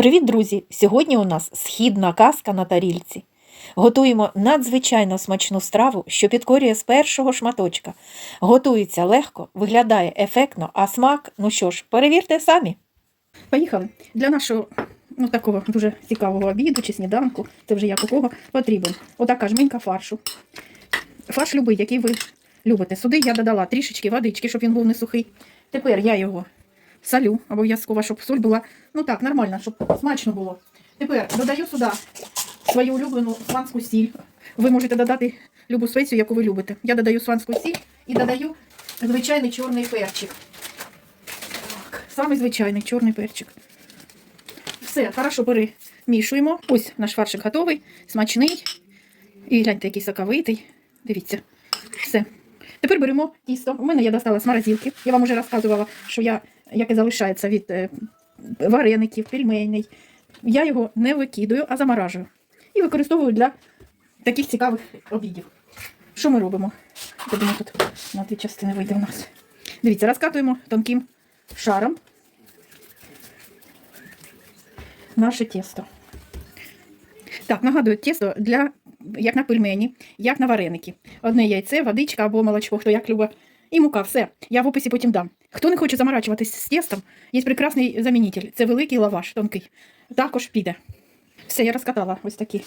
Привіт, друзі! Сьогодні у нас східна казка на тарільці. Готуємо надзвичайно смачну страву, що підкорює з першого шматочка. Готується легко, виглядає ефектно, а смак, ну що ж, перевірте самі. Поїхали. Для нашого ну, такого дуже цікавого обіду чи сніданку, це вже як у кого, потрібен отака жменька фаршу. Фарш любий, який ви любите. Сюди я додала трішечки водички, щоб він був не сухий. Тепер я його солю, обов'язково, щоб соль була ну так, нормально, щоб смачно було. Тепер додаю сюди свою улюблену сванську сіль. Ви можете додати любу спецію, яку ви любите. Я додаю сванську сіль і додаю звичайний чорний перчик. Так, самий звичайний чорний перчик. Все, хорошо перемішуємо. Ось наш фаршик готовий, смачний. І гляньте, який соковитий. Дивіться. Все. Тепер беремо тісто. У мене я достала з морозилки. Я вам вже розказувала, що я, яке залишається від е, вареників, пельменей. Я його не викидаю, а заморажую. І використовую для таких цікавих обідів. Що ми робимо? Я тут на дві частини вийде у нас. Дивіться, розкатуємо тонким шаром наше тісто. Так, нагадую, тісто для, як на пельмені, як на вареники. Одне яйце, водичка або молочко, хто як любить. І мука, все. Я в описі потім дам. Хто не хоче заморачуватись з тістом, є прекрасний замінитель. Це великий лаваш, тонкий. Також піде. Все, я розкатала ось такі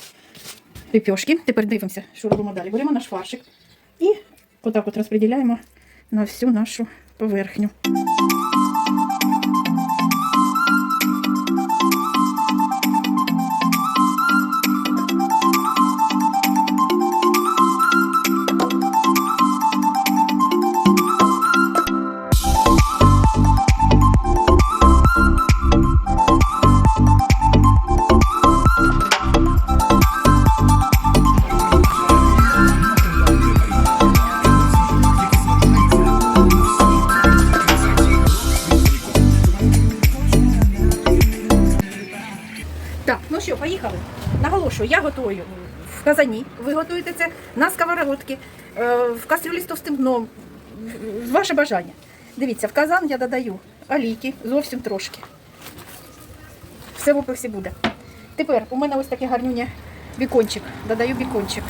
лепешки. Тепер дивимося, що робимо далі. Беремо наш фаршик і отак от розподіляємо на всю нашу поверхню. Наголошую, я готую в казані. Ви готуєте це на сковородці, е, в кастрюлі з товстим дном. Ваше бажання. Дивіться, в казан я додаю олійки зовсім трошки. Все в описі буде. Тепер у мене ось таке гарнюнє бікончик. Додаю бікончик.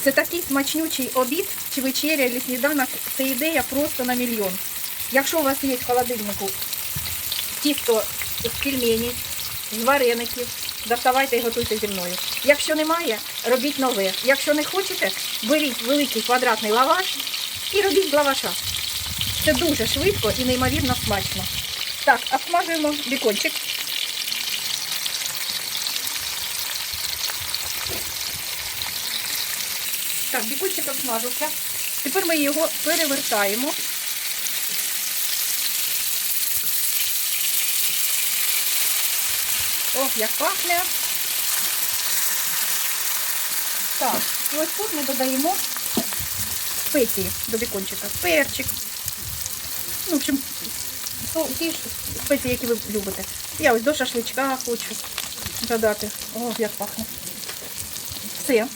Це такий смачнючий обід чи вечеря, чи сніданок. Це ідея просто на мільйон. Якщо у вас є в холодильнику тісто з пельменей, з вареників. Доставайте і готуйте зі мною. Якщо немає, робіть нове. Якщо не хочете, беріть великий квадратний лаваш і робіть з лаваша. Це дуже швидко і неймовірно смачно. Так, обсмажуємо бікончик. Так, бікончик обсмажився. Тепер ми його перевертаємо. Ох, як пахне. Так, і ось тут ми додаємо спеції до бікончика. Перчик. Ну, в общем, ті ж спеції, які ви любите. Я ось до шашличка хочу додати. Ох, як пахне. Все.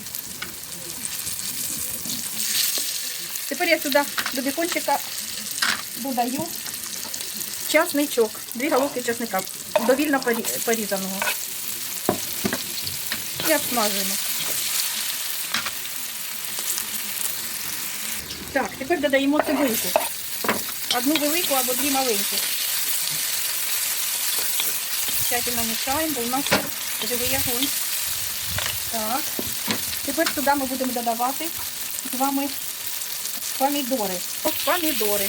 Тепер я сюди до бікончика додаю часничок. Дві головки часника. Довільно порізаного. І обсмажуємо. Так, тепер додаємо цибульку. Одну велику або дві маленькі. Тщательно мішаємо, бо у нас живий огонь. Так. Тепер сюди ми будемо додавати з вами помідори. Помідори.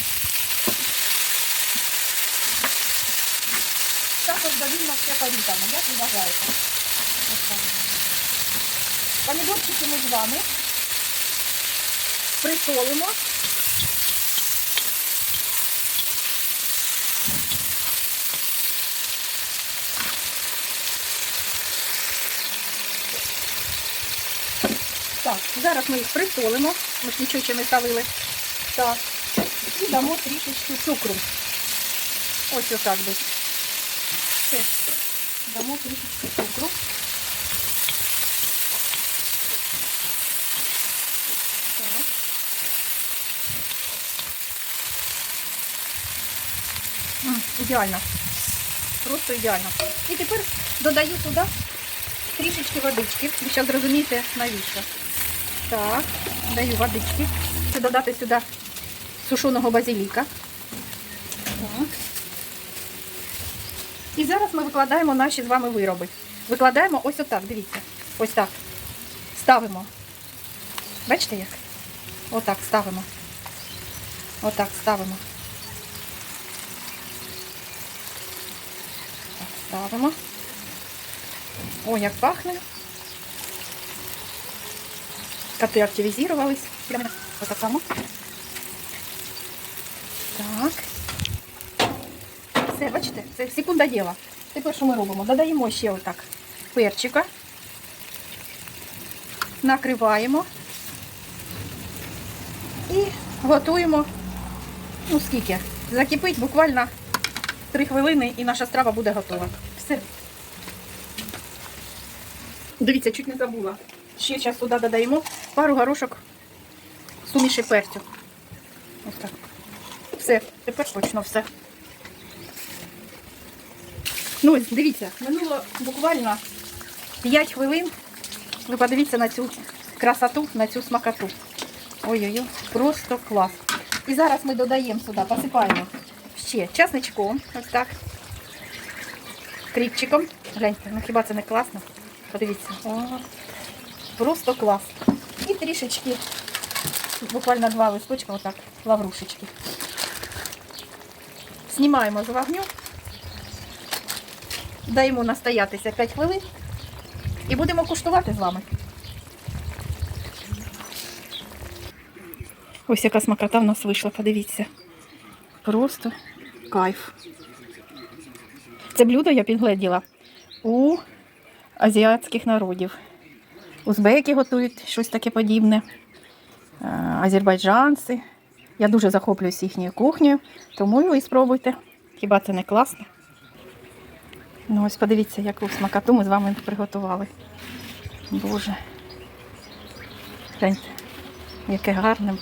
Також довільно все порізано, як ви так. Помідорчики ми з вами присолимо. Так, зараз ми їх присолимо. Ми ж нічого ще не солили. Так. І дамо трішечки цукру. Ось отак десь. Все. Дамо трішечки цукру. Ідеально. Просто ідеально. І тепер додаю туди трішечки водички. Ви зараз зрозумієте навіщо. Так, даю водички. Додати сюди сушеного базиліка. Так. І зараз ми викладаємо наші з вами вироби. Викладаємо ось отак, дивіться. Ось так. Ставимо. Бачите як? Отак ставимо. Отак ставимо. Так, ставимо. О, як пахне. Коти активізувались. Для мене. Отак само. Так. Все, бачите, це секунда діла. Тепер що ми робимо? Додаємо ще отак перчика. Накриваємо. І готуємо. Ну скільки? Закипить буквально 3 хвилини і наша страва буде готова. Все. Дивіться, чуть не забула. Ще зараз туди додаємо пару горошок суміші перцю. Ось так. Все, тепер точно все. Ну, ось, дивіться, минуло буквально 5 хвилин. Ви подивіться на цю красоту, на цю смакоту. Ой-ой-ой, просто клас. І зараз ми додаємо сюди, посипаємо ще часничком, ось так. Кріпчиком. Гляньте, ну хіба це не класно? Подивіться. О, просто клас. І трішечки, буквально два листочка, отак, лаврушечки. Знімаємо з вогню. Даємо настоятися 5 хвилин і будемо куштувати з вами. Ось яка смакота в нас вийшла, подивіться. Просто кайф. Це блюдо я підгледіла у азіатських народів. Узбеки готують щось таке подібне. е, Азербайджанці. Я дуже захоплююсь їхньою кухнею, тому і спробуйте. Хіба це не класно? Ну ось подивіться, яку смакоту ми з вами приготували. Боже. Гляньте, яке гарне.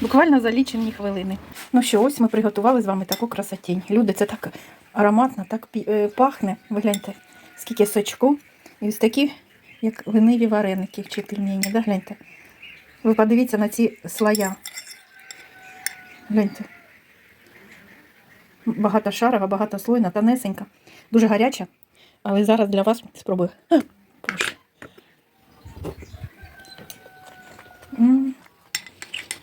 Буквально за лічені хвилини. Ну що, ось ми приготували з вами таку красотінь. Люди, це так ароматно, так е, пахне. Ви гляньте, скільки сочку. І ось такі, як лениві вареники чи пельмені, да, гляньте. Ви подивіться на ці слоя. Гляньте. Багатошарова, багатослойна, тонесенька. Дуже гаряча. Але зараз для вас спробую. А.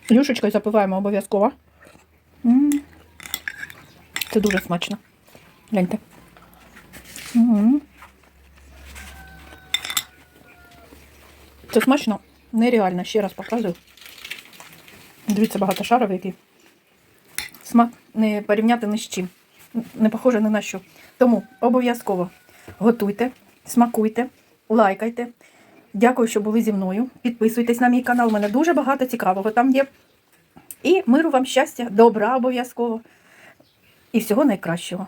Юшечкою запиваємо обов'язково. Це дуже смачно. Гляньте. Це смачно, нереально, ще раз показую. Дивіться, багатошаровий який. Смак не порівняти ні з чим. Не похоже ні на що. Тому обов'язково готуйте, смакуйте, лайкайте. Дякую, що були зі мною. Підписуйтесь на мій канал, у мене дуже багато цікавого там є. І миру вам щастя, добра обов'язково. І всього найкращого.